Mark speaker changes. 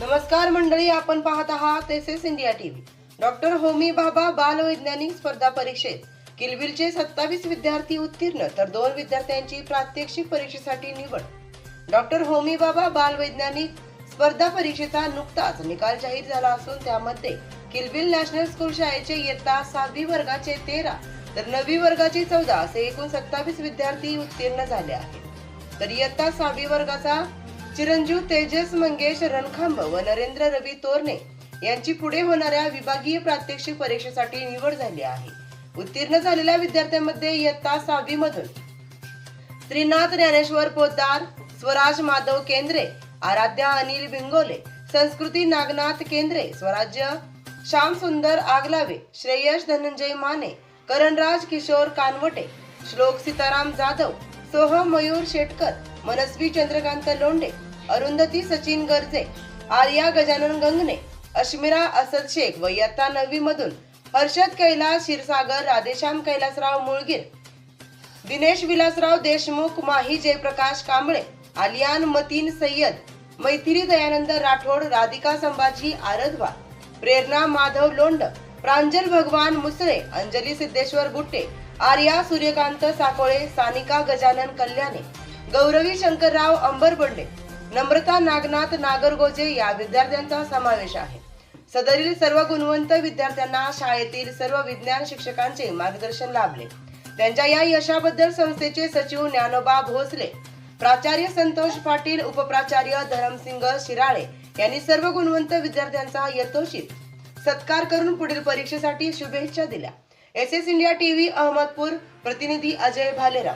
Speaker 1: नमस्कार मंडळी आपण पाहत आहात S S India TV doctor Homi Bhabha बालवैज्ञानिक स्पर्धा परीक्षेत किलबिलचे सत्तावीस विद्यार्थी उत्तीर्ण तर दोन विद्यार्थ्यांची प्रात्यक्षिक परीक्षेसाठी निवड. डॉक्टर होमी बाबा बालवैज्ञानिक स्पर्धा परीक्षेचा नुकताच निकाल जाहीर झाला असून त्यामध्ये किलबिल नॅशनल स्कूल शाळेचे इयत्ता सहावी वर्गाचे तेरा तर नववी वर्गाचे चौदा असे एकूण सत्तावीस विद्यार्थी उत्तीर्ण झाले आहेत. तर इयत्ता सहावी वर्गाचा चिरंजीव तेजस मंगेश रणखांब व नरेंद्र रवी तोरणे यांची पुढे होणाऱ्या विभागीय प्रात्यक्षिक परीक्षेसाठी निवड झाली आहे. उत्तीर्ण झालेल्या विद्यार्थ्यांमध्ये इयत्ता सहावी मधून श्रीनाथ ज्ञानेश्वर पोद्दार स्वराज माधव केंद्रे आराध्या अनिल बिंगोले संस्कृती नागनाथ केंद्रे स्वराज्य श्याम सुंदर आगलावे श्रेयश धनंजय माने करणराज किशोर कानवटे श्लोक सीताराम जाधव सोहम मयूर शेटकर मनस्वी चंद्रकांत लोंढे अरुंधती सचिन गर्जे आर्या गजानन गंगणे अश्मिरा असद शेख व इयत्ता नववी मधून हर्षद कैलास क्षीरसागर राधेश्याम कैलासराव मुळगीर दिनेश विलासराव देशमुख माही जयप्रकाश कांबळे आलियान मतीन सय्यद मैथिली दयानंद राठोड राधिका संभाजी आरधवा प्रेरणा माधव लोंड प्रांजल भगवान मुसळे अंजली सिद्धेश्वर गुट्टे आर्या सूर्यकांत साकोळे सानिका गजानन कल्याणे गौरवी शंकरराव अंबरबंडे नम्रता नागनाथ नागरगोजे या विद्यार्थ्यांचा समावेश आहे. सदरील सर्व गुणवंत विद्यार्थ्यांना शाळेतील सर्व विज्ञान शिक्षकांचे मार्गदर्शन लाभले. त्यांच्या या यशाबद्दल संस्थेचे सचिव ज्ञानोबा भोसले प्राचार्य संतोष पाटील उपप्राचार्य धरमसिंग शिराळे यांनी सर्व गुणवंत विद्यार्थ्यांचा यथोचित सत्कार करून पुढील परीक्षेसाठी शुभेच्छा दिल्या. S S India TV Ahmadpur प्रतिनिधी अजय भालेराव.